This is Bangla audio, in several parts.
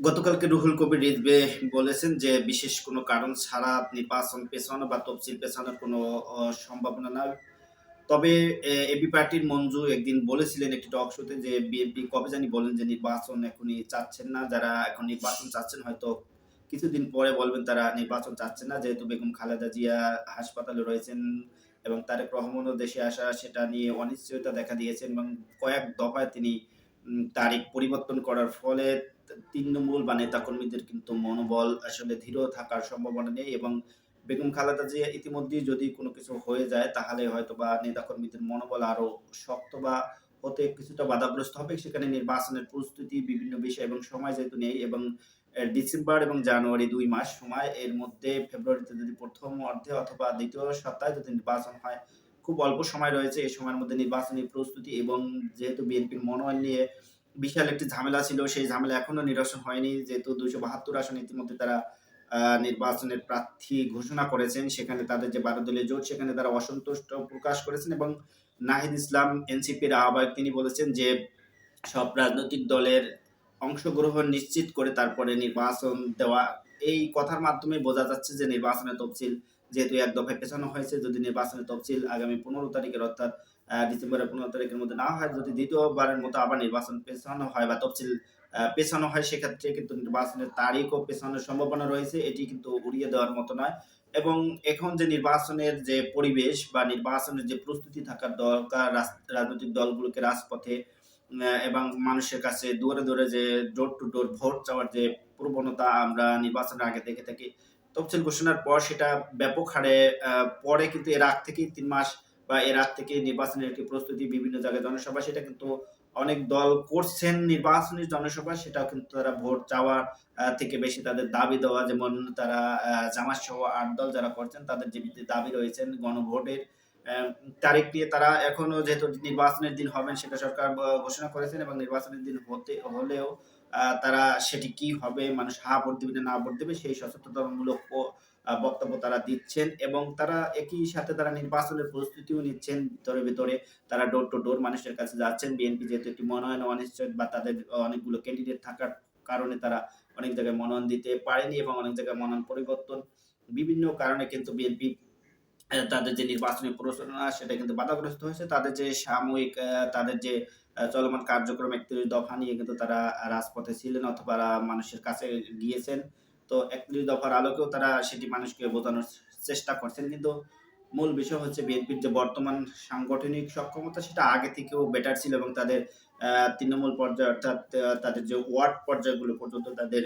গতকালকে রুহুল কবির রিজবে বলেছেন যে, বিশেষ কোনো কারণ ছাড়া নির্বাচন পেছানো বা তফসিল পেছানোর কোনো সম্ভাবনা না তবে এবি পার্টির মঞ্জু একদিন বলেছিলেন একটি টক শোতে যে, বিএনপি কবে জানি বলেন যে, নির্বাচন এখনই চাচ্ছেন না। যারা এখন নির্বাচন চাচ্ছেন, হয়তো কিছুদিন পরে বলবেন তারা নির্বাচন চাচ্ছেন না। যেহেতু বেগম খালেদা জিয়া হাসপাতালে রয়েছেন এবং তারেক রহমানও দেশে আসা, সেটা নিয়ে অনিশ্চয়তা দেখা দিয়েছেন এবং কয়েক দফায় তিনি তারিখ পরিবর্তন করার ফলে তৃণমূল বা নেতাকর্মীদের কিন্তু মনোবল আসলে ধীর থাকার সম্ভাবনা নেই এবং বেগম খালেদা জিয়া ইতিমধ্যেই যদি কোনো কিছু হয়ে যায়, তাহলে হয়তো বা নেতাকর্মীদের মনোবল আরও শক্ত বা হতে কিছুটা বাধাগ্রস্ত হবে। সেখানে নির্বাচনের প্রস্তুতি, বিভিন্ন বিষয় এবং সময় যেহেতু নেই এবং ডিসেম্বর এবং জানুয়ারি দুই মাস সময়, এর মধ্যে ফেব্রুয়ারিতে যদি প্রথম অর্ধে অথবা দ্বিতীয় সপ্তাহে যদি নির্বাচন হয়, খুব অল্প সময় রয়েছে। এই সময়ের মধ্যে নির্বাচনী প্রস্তুতি এবং যেহেতু বিএনপির মনোনয়ন নিয়ে বিশাল একটি ঝামেলা ছিল। সেই ঝামেলা এখনও নিরসন হয়নি। যেহেতু দুইশো বাহাত্তর আসন ইতিমধ্যে তারা নির্বাচনের প্রার্থী ঘোষণা করেছেন, সেখানে তাদের যে বারো দলীয় জোট, সেখানে তারা অসন্তুষ্ট প্রকাশ করেছেন এবং নাহিদ ইসলাম, এনসিপির আহ্বায়ক, তিনি বলেছেন যে সব রাজনৈতিক দলের অংশগ্রহণ নিশ্চিত করে তারপরে নির্বাচন দেওয়া, এই কথার মাধ্যমে বোঝা যাচ্ছে যে নির্বাচনের তফসিল যেহেতু এক দফায় পেছানো হয়েছে, যদি নির্বাচনের তফসিল আগামী পনেরো তারিখের অর্থাৎ ডিসেম্বরের পনেরো তারিখের মধ্যে না হয়, যদি দ্বিতীয়বারের মতো আবার নির্বাচন পেছানো হয় বা তফসিল পেছানো হয়, সেক্ষেত্রে কিন্তু নির্বাচনের তারিখও পেছানোর সম্ভাবনা রয়েছে। এটি কিন্তু উড়িয়ে দেওয়ার মতো নয়। এবং এখন যে নির্বাচনের যে পরিবেশ বা নির্বাচনের যে প্রস্তুতি থাকার দরকার রাজনৈতিক দলগুলোকে রাজপথে এবং মানুষের কাছে দূরে দূরে যে ডোর টু ডোর ভোট চাওয়ার যে প্রবণতা আমরা নির্বাচনের আগে দেখে থাকি তফসিল ঘোষণার পর সেটা ব্যাপক হারে পরে কিন্তু এর আগ থেকেই তিন মাস বা এর আগ থেকে নির্বাচনের একটি প্রস্তুতি বিভিন্ন জায়গায় জনসভা, সেটা কিন্তু অনেক দল করছেন নির্বাচনী জনসভা, সেটাও কিন্তু তারা ভোট চাওয়ার থেকে বেশি তাদের দাবি দেওয়া, যেমন তারা জামাত সহ আট দল যারা করছেন, তাদের যে দাবি রয়েছেন গণভোটের তারিখ নিয়ে তারা এখনও যেহেতু নির্বাচনের দিন হবেন, সেটা সরকার ঘোষণা করেছেন এবং নির্বাচনের দিন হতে, হলেও তারা সেটি কি হবে, মানুষ হা ভোট দিবে না ভোট দেবে, সেই সচেতনতামূলক বক্তব্য তারা দিচ্ছেন এবং তারা একই সাথে তারা নির্বাচনের প্রস্তুতিও নিচ্ছেন ভিতরে ভিতরে। তারা ডোর টু ডোর মানুষের কাছে যাচ্ছেন। বিএনপি যেহেতু একটি মনোনয়ন অনিশ্চয় বা তাদের অনেকগুলো ক্যান্ডিডেট থাকার কারণে তারা অনেক জায়গায় মনোনয়ন দিতে পারেনি এবং অনেক জায়গায় মনোনয়ন পরিবর্তন বিভিন্ন কারণে কিন্তু বিএনপি তাদের যে নির্বাচনী প্রচারণা, সেটা কিন্তু বাধাগ্রস্ত হয়েছে। তাদের যে সাময়িক তাদের যে চলমান কার্যক্রম একত্রিশ দফা নিয়ে কিন্তু তারা রাজপথে ছিলেন অথবা মানুষের কাছে গিয়েছেন। তো একত্রিশ দফার আলোকেও তারা সেটি মানুষকে বোঝানোর চেষ্টা করছেন। কিন্তু মূল বিষয় হচ্ছে বিএনপির যে বর্তমান সাংগঠনিক সক্ষমতা, সেটা আগে থেকেও বেটার ছিল এবং তাদের তৃণমূল পর্যায়ে অর্থাৎ তাদের যে ওয়ার্ড পর্যায়গুলো পর্যন্ত তাদের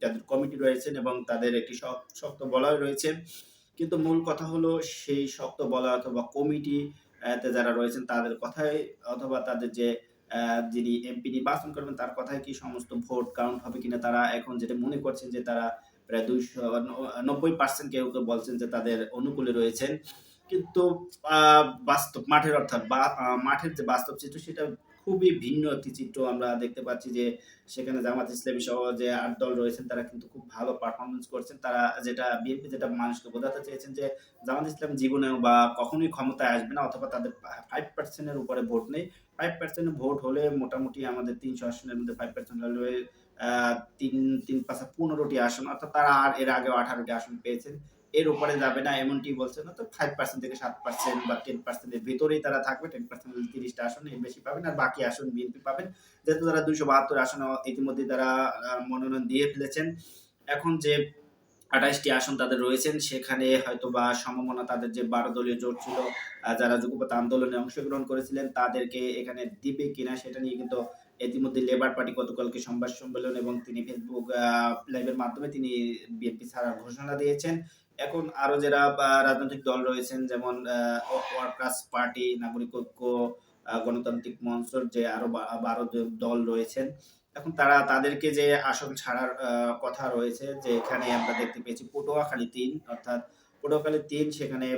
তাদের কমিটি রয়েছেন এবং তাদের একটি শক- শক্ত বলয় রয়েছে। কিন্তু মূল কথা হলো সেই শক্ত বলয় অথবা কমিটি যারা রয়েছেন তাদের কথাই অথবা তাদের যে যিনি এমপি নির্বাচন করবেন তার কথায় কি সমস্ত ভোট কাউন্ট হবে কিনা তারা এখন যেটা মনে করছেন যে তারা প্রায় দুইশো নব্বই পার্সেন্ট কেউ কেউ বলছেন যে তাদের অনুকূলে রয়েছেন। কিন্তু বাস্তব মাঠের অর্থাৎ মাঠের যে বাস্তব চিত্র সেটা খুবই ভিন্ন একটি চিত্র আমরা দেখতে পাচ্ছি যে সেখানে জামাত ইসলামী সহ যে আট দল রয়েছেন, তারা কিন্তু খুব ভালো পারফরমেন্স করছেন। তারা যেটা বিএনপি যেটা মানুষকে বোঝাতে চেয়েছেন যে জামাত ইসলাম জীবনেও বা কখনোই ক্ষমতায় আসবে না, অথবা তাদের ফাইভ পার্সেন্টের উপরে ভোট নেই। ফাইভ পার্সেন্ট ভোট হলে মোটামুটি আমাদের তিনশো আসনের মধ্যে ফাইভ পার্সেন্ট হলে তিন তিন পাঁচা পনেরোটি আসন, অর্থাৎ তারা আর এর আগেও আঠারোটি আসন পেয়েছেন। এর উপরে যাবে না, এমনটি বলছে না তো ফাইভ পার্সেন্ট থেকে সাত পার্সেন্ট বা টেন পার্সেন্টের ভিতরেই তারা থাকবে টেন পার্সেন্ট তিরিশটা আসন এর বেশি পাবেন আর বাকি আসন বিএনপি পাবেন। যেহেতু তারা দুইশো বাহাত্তর আসন ইতিমধ্যে তারা মনোনয়ন দিয়ে ফেলেছেন। এখন যে আঠাইশটি আসন তাদের রয়েছেন, সেখানে হয়তো বা সম্ভাবনা তাদের যে বারো দলীয় জোট ছিল যারা যুগপথ আন্দোলনে অংশগ্রহণ করেছিলেন, তাদেরকে এখানে দিবে কিনা সেটা নিয়ে কিন্তু ইতিমধ্যে লেবার পার্টি গতকালকে সংবাদ সম্মেলন এবং তিনি ফেসবুক লাইভের মাধ্যমে তিনি বিএনপি ছাড়ার ঘোষণা দিয়েছেন। এখন আরও যারা রাজনৈতিক দল রয়েছেন, যেমন ওয়ার্কার্স পার্টি, নাগরিক ঐক্য গণতান্ত্রিক মঞ্চর যে আরও বারো দল রয়েছেন, এখন তারা তাদেরকে যে আসন ছাড়ার কথা রয়েছে, যে এখানে আমরা দেখতে পেয়েছি পটুয়াখালী তিন, অর্থাৎ পটুয়াখালী তিন, সেখানে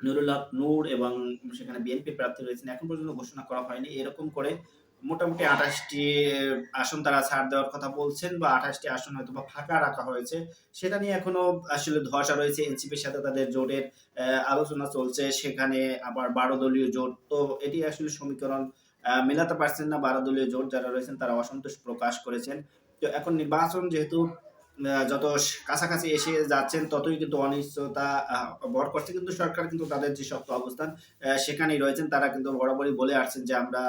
নুরুল নুরুল্লাহ নূর এবং সেখানে বিএনপি প্রার্থী রয়েছেন, এখন পর্যন্ত ঘোষণা করা হয়নি। এরকম করে মোটামুটি আঠাশটি আসন তারা ছাড় দেওয়ার কথা বলছেন বা আঠাশটি আসন হয়তো বা ফাঁকা রাখা হয়েছে। সেটা নিয়ে এখনও আসলে ধসা রয়েছে। এনসিপির সাথে তাদের জোটের আলোচনা চলছে। সেখানে আবার বারো দলীয় জোট তো এটি আসলে সমীকরণ মেলাতে পারছেন না। বারো দলীয় জোট যারা রয়েছেন তারা অসন্তোষ প্রকাশ করেছেন। তো এখন নির্বাচন যেহেতু যত কাছাকাছি এসে যাচ্ছেন, ততই কিন্তু অনিশ্চয়তা ভর করছে। কিন্তু সরকার কিন্তু তাদের যে শক্ত অবস্থান সেখানেই রয়েছেন। তারা কিন্তু বরাবরই বলে আসছেন যে আমরা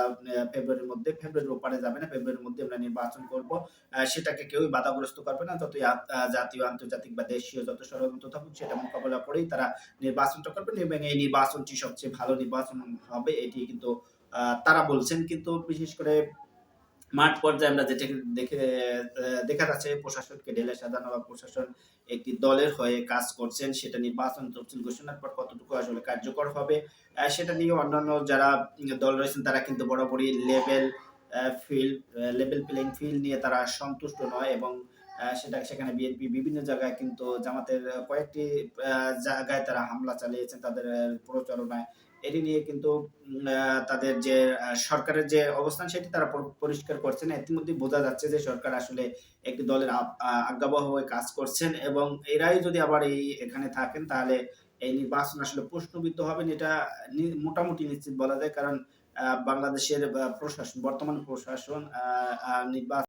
ফেব্রুয়ারির মধ্যে ফেব্রুয়ারির ওপারে যাবে না ফেব্রুয়ারির মধ্যে আমরা নির্বাচন করব। সেটাকে কেউই বাধাগ্রস্ত করবে না। যতই জাতীয়, আন্তর্জাতিক বা দেশীয় যত ষড়যন্ত্র থাকুক সেটা মোকাবেলা করেই তারা নির্বাচনটা করবেন এবং এই নির্বাচনটি সবচেয়ে ভালো নির্বাচন হবে, এটি কিন্তু তারা বলছেন। কিন্তু বিশেষ করে মাঠ পর্যায়ে আমরা যেটা দেখে দেখা যাচ্ছে প্রশাসনকে ঢেলে সাজানো বা প্রশাসন একটি দলের হয়ে কাজ করছেন, সেটা নির্বাচন তফসিল ঘোষণার পর কতটুকু আসলে কার্যকর হবে সেটা নিয়ে অন্যান্য যারা দল রয়েছেন, তারা কিন্তু বরাবরই level field level playing field নিয়ে তারা সন্তুষ্ট নয় এবং সেটা সেখানে বিএনপি বিভিন্ন জায়গায় কিন্তু জামাতের কয়েকটি জায়গায় তারা হামলা চালিয়েছেন তাদের প্রচারণায় এটি নিয়ে কিন্তু তাদের যে সরকারের যে অবস্থান সেটি তারা পরিষ্কার করছেন। ইতিমধ্যে বোঝা যাচ্ছে যে সরকার আসলে একটি দলের আজ্ঞাবহ হয়ে কাজ করছেন এবং এরাই যদি আবার এই, এখানে থাকেন তাহলে এই নির্বাচন আসলে প্রশ্নবিদ্ধ হবেন এটা মোটামুটি নিশ্চিত বলা যায় কারণ বাংলাদেশের প্রশাসন, বর্তমান প্রশাসন নির্বাচন